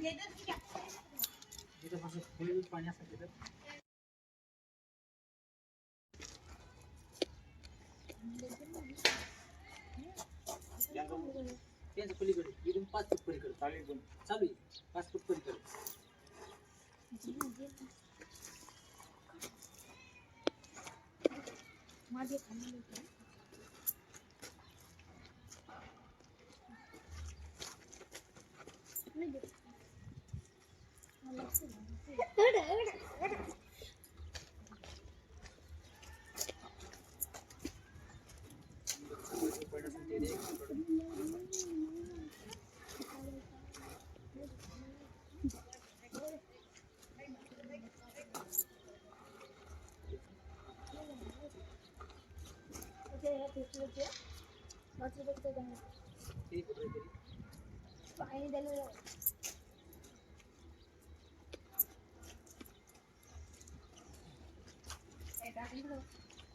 तिथं असं पलीकडे इथून पाच फूट पलीकडे चालेल चालू पाच फूट पलीकडे ते कुठेतरी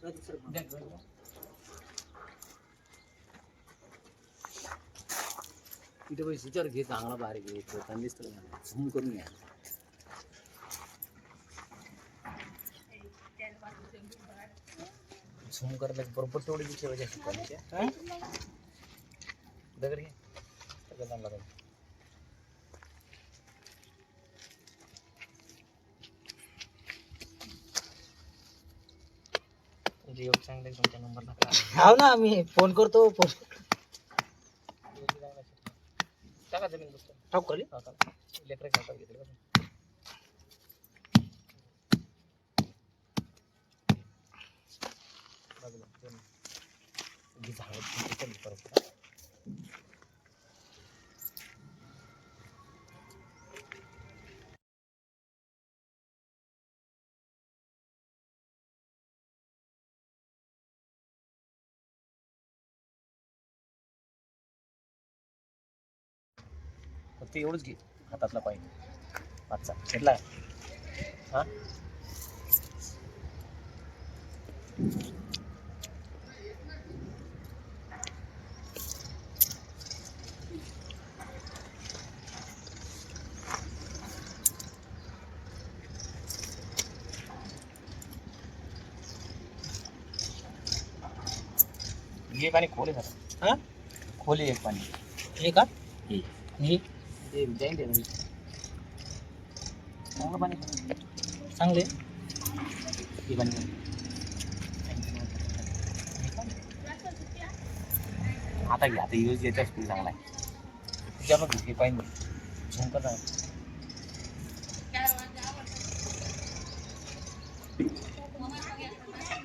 राजू सर बघ. तिथे पैसे विचार घे चांगला बारीक घे तो दिसतो झूम करून घ्या झूम करायला बरोबर तेवढे विचारायचे. हा? दगड घे योग चांगले तुमच्या नंबर नका हाव ना मी फोन करतो फोन टाका जमीन बसतो टाकू. खाली लेकरं खेळतात घेतले बघा. बाजूला, दोन. ही झाडं परत. फक्त एवढंच घे हातातला पाहिजे पाचचा घेतला का? हा हे पाणी खोल आहे जरा. हा? खोल आहे एक पाणी हे का? हे. हे. ते जाईल ते चांगलं पाणी चांगले हे पाणी आता घे आता यूज याच्या स्पीड चांगला आहे. बघ हे पाहिजे झूम कर ना. काय नाही, best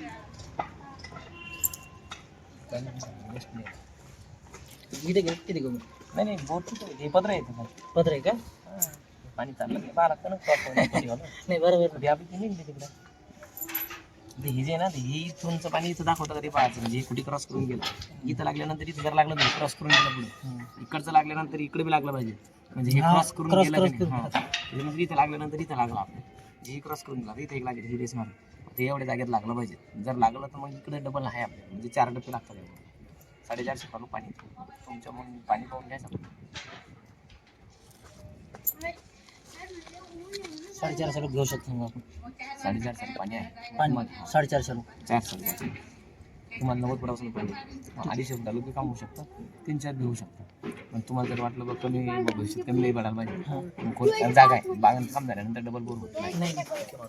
नाही. इथे घे किती घेऊ नाही नाही बोट हे पत्र आहे. पत्र आहे का? हा. पाणी चाललं बारा लागतं ना. नाही बरोबर आपली निघली तिकडे. हे जे ना हे इथूनचं पाणी इथं दाखवतं कधी पाहायचं? म्हणजे हे कुठे क्रॉस करून गेलं. इथं लागल्यानंतर इथं जर लागलं तर क्रॉस करून गेलं पुढे. इकडचं लागल्यानंतर इकडे बी लागलं पाहिजे. म्हणजे हे हा, क्रॉस करून गेलं हा. त्याच्यानंतर इथं लागल्यानंतर इथं लागलं आपलं. जे क्रॉस करून गेलं. इथं एक लागेल ही रेस मारली ते एवढ्या जागेत लागलं पाहिजे. जर लागलं तर मग इकडे डबल आहे आपल्या म्हणजे चार डबे लागतात. साडेचारशे पाणी पाणी. तुमच्या मग पाणी पाहून घ्यायचं. साडेचारशे रुपये घेऊ शकतो आपण. साडेचारशे पाणी आहे. पाणी. मग साडेचारशे रुपये. चार साडेचार तुम्हाला नव्वद पडापासून पाहिजे अडीचशे रुपयाला बी कामू शकता. तीन चार घेऊ शकता. पण तुम्हाला जर वाटलं बघ कमी भविष्यात कमी लई पडायला पाहिजे. जागा आहे. बागान काम झाल्यानंतर डबल बोर होत नाही. का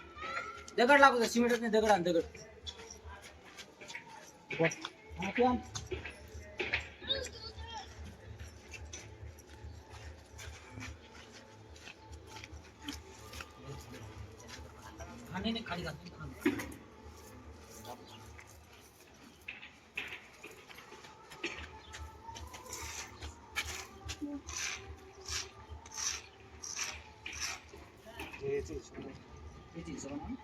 दगड लागू दे सिमेंट नाही दगड आण दगड हा, ते आण. हा, नाही नाही खाली घाल. याच्या हिशोबाने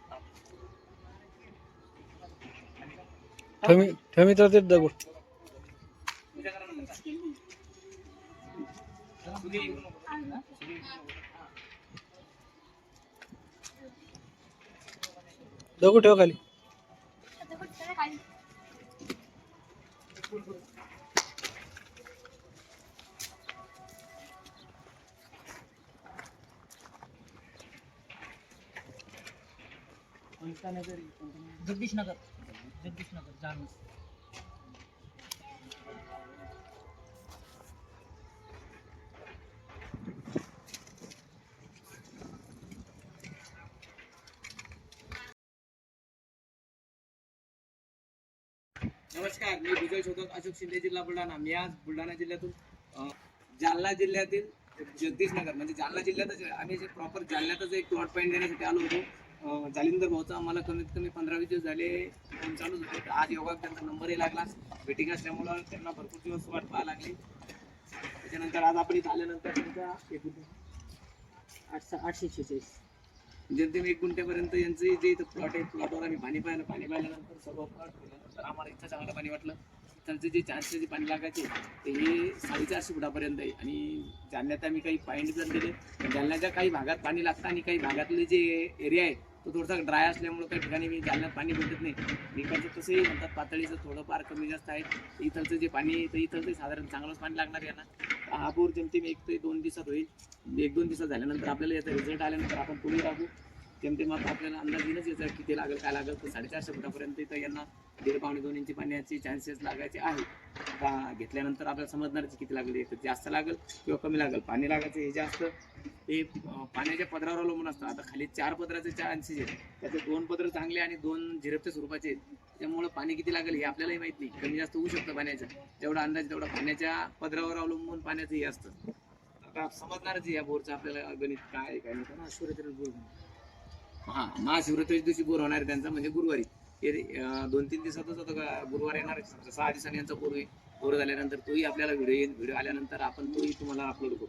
याची हिशोबाने ठेवी ठेवी तर ते दगड. दगड ठेव खाली. जगदीश नगर. नगर जालना नमस्कार मी विजय शोधक अशोक शिंदे जिल्हा बुलढाणा. मी आज बुलढाणा जिल्ह्यातून जालना जिल्ह्यातील जगदीश नगर म्हणजे जालना जिल्ह्यातच आम्ही जे प्रॉपर जालन्यातच एक प्लॉट पॉईंट देण्यासाठी आलो होतो. जालिंदर भाऊचा आम्हाला कमीत कमी पंधरा वीस दिवस झाले फोन चालूच होते. तर आज योगा त्यांचा नंबरही लागला. मिटिंग असल्यामुळं त्यांना भरपूर दिवस वाट पाहायला लागली. त्याच्यानंतर आज आपण इथं आल्यानंतर त्यांचा आठशे आठशे शेहेचाळीस. जेमतेम एक गुंठ्यापर्यंत यांचं जे इथं प्लॉट आहे प्लॉटवर आम्ही पाणी पाहिलं. पाणी पाहिल्यानंतर सर्व प्लॉट आम्हाला इथं चांगलं पाणी वाटलं. त्यांचं जे चारशे जे पाणी लागायचे ते हे साडेचारशे फुटापर्यंत आहे. आणि जालन्यात आम्ही काही पॉईंट पण दिले जालन्याच्या काही भागात पाणी लागतं आणि काही भागातले जे एरिया आहे तो थोडासा ड्राय असल्यामुळं काही ठिकाणी मी जालन्यात पाणी भेटत नाही. इकडचं तसंही म्हणतात पातळीचं थोडंफार कमी जास्त आहे. इथलचं जे पाणी आहे तर इथलचं साधारण चांगलंच पाणी लागणार आहे ना हा बोर जेमतेम एक ते दोन दिवसात होईल. एक दोन दिवसात झाल्यानंतर आपल्याला याचा रिझल्ट आल्यानंतर आपण पुढे राहू. जेमतेम आता आपल्याला अंदाज येणंच याचा किती लागेल काय लागेल. तर साडेचारशे फुटापर्यंत इथं यांना दीड पावणे दोन इंची पाण्याचे चान्सेस लागायचे आहे आता घेतल्यानंतर आपल्याला समजणारच किती लागेल एक तर जास्त लागेल किंवा कमी लागेल. पाणी लागायचं हे जास्त हे पाण्याच्या पदरावर अवलंबून असतं. आता खाली चार पदराचे चान्सेस आहेत. त्याचे दोन पदर चांगले आणि दोन झिरपच्या स्वरूपाचे आहेत. पाणी किती लागेल हे आपल्यालाही माहीत नाही. कमी जास्त होऊ शकतं पाण्याचं. जेवढा अंदाज तेवढा पाण्याच्या पदरावर अवलंबून पाण्याचं हे असतं. आता समजणारच या बोरचं आपल्याला गणित काय काय नाही. हा हा महाशिवरात्रीच्या दिवशी गुरु होणार आहे त्यांचा म्हणजे गुरुवारी. दोन तीन दिवसातच आता का गुरुवार येणार समजा सहा दिवसांनी यांचा पूर्वी होईल झाल्यानंतर तोही आपल्याला व्हिडिओ येईल. व्हिडिओ आल्यानंतर आपण तोही तुम्हाला अपलोड करू.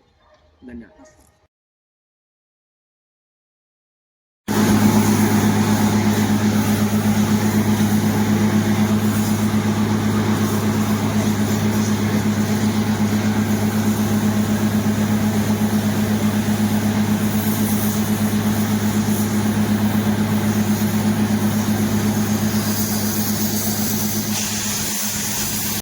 धन्यवाद.